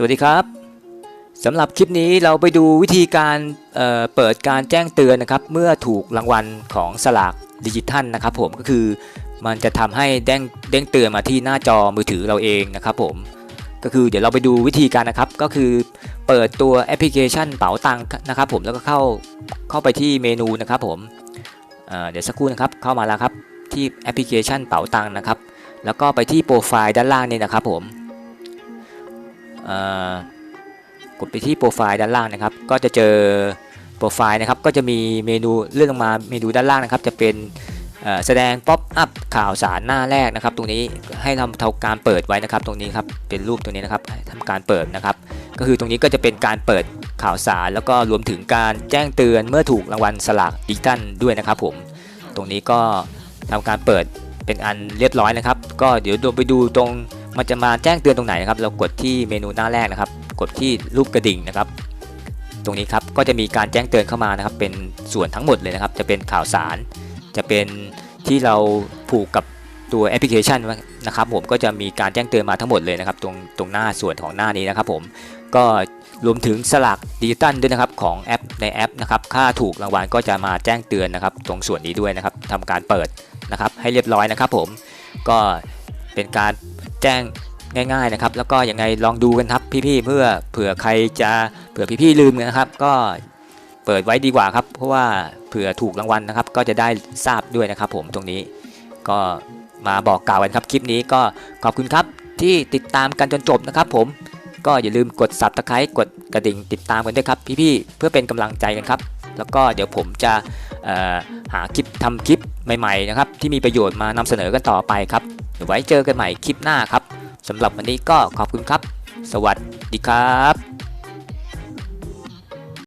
สวัสดีครับสำหรับคลิปนี้เราไปดูวิธีการเเปิดการแจ้งเตือนนะครับ เมื่อถูกรางวัลของสลากดิจิทัลนะครับ ผมก็คือมันจะทำให้เด้งเด้งเตือนมาที่หน้าจอมือถือเราเองนะครับ ผมก็คือเดี๋ยวเราไปดูวิธีการนะครับ ก็คือเปิดตัวแอปพลิเคชันเป๋าตังค์นะครับ ผมแล้วก็เข้าเข้าไปที่เมนูนะครับ ผมเเดี๋ยวสักครู่นะครับเข้ามาแล้วครับที่แอปพลิเคชันเป๋าตังค์นะครับ แล้วก็ไปที่โปรไฟล์ด้านล่างนี่นะครับ ผม กดไปที่โปรไฟล์ด้านล่างนะครับ ก็จะเจอโปรไฟล์นะครับ ก็จะมีเมนูเลื่อนลงมาเมนูด้านล่างนะครับ จะเป็นแสดงป๊อปอัพข่าวสารหน้าแรกนะครับ ตรงนี้ให้ทำทำการเปิดไว้นะครับ ตรงนี้ครับเป็นรูปตรงนี้นะครับให้ทำการเปิดนะครับ ก็คือตรงนี้ก็จะเป็นการเปิดข่าวสาร แล้วก็รวมถึงการแจ้งเตือนเมื่อถูกรางวัลสลากดิจิทัลด้วยนะครับผมตรงนี้ก็ทำการเปิดเป็นอันเรียบร้อยนะครับ ก็เดี๋ยวไปดูตรง มันจะมาแจ้งเตือนตรงไหนนะครับ เรากดที่เมนูหน้าแรกนะครับ กดที่รูปกระดิ่งนะครับ ตรงนี้ครับก็จะมีการแจ้งเตือนเข้ามานะครับ เป็นส่วนทั้งหมดเลยนะครับ จะเป็นข่าวสาร จะเป็นที่เราผูกกับตัวแอปพลิเคชันนะครับผมก็จะมีการแจ้งเตือนมาทั้งหมดเลยนะครับ ตรงตรงหน้าส่วนของหน้านี้นะครับ ผมก็รวมถึงสลากดิจิตัลด้วยนะครับของแอปในแอปนะครับค่าถูกรางวัลก็จะมาแจ้งเตือนนะครับ ตรงส่วนนี้ด้วยนะครับทำการเปิดนะครับให้เรียบร้อยนะครับ ผมก็เป็นการ แจ้งง่ายๆนะครับ แล้วก็ยังไงลองดูกันครับพี่ๆเพื่อเผื่อใครจะเผื่อพี่ๆลืมนะครับ ก็เปิดไว้ดีกว่าครับ เพราะว่าเผื่อถูกรางวัลนะครับ ก็จะได้ทราบด้วยนะครับ ผมตรงนี้ก็มาบอกกล่าวกันครับคลิปนี้ก็ขอบคุณครับที่ติดตามกันจนจบนะครับ ผมก็อย่าลืมกด subscribe กดกระดิ่งติดตามกันด้วยครับพี่ๆเพื่อเป็นกำลังใจกันครับ แล้วก็เดี๋ยวผมจะหาคลิปทำคลิปใหม่ๆนะครับ ที่มีประโยชน์มานำเสนอกันต่อไปครับ เดี๋ยวไว้เจอกันใหม่คลิปหน้าครับสำหรับวันนี้ก็ขอบคุณครับ สวัสดีครับ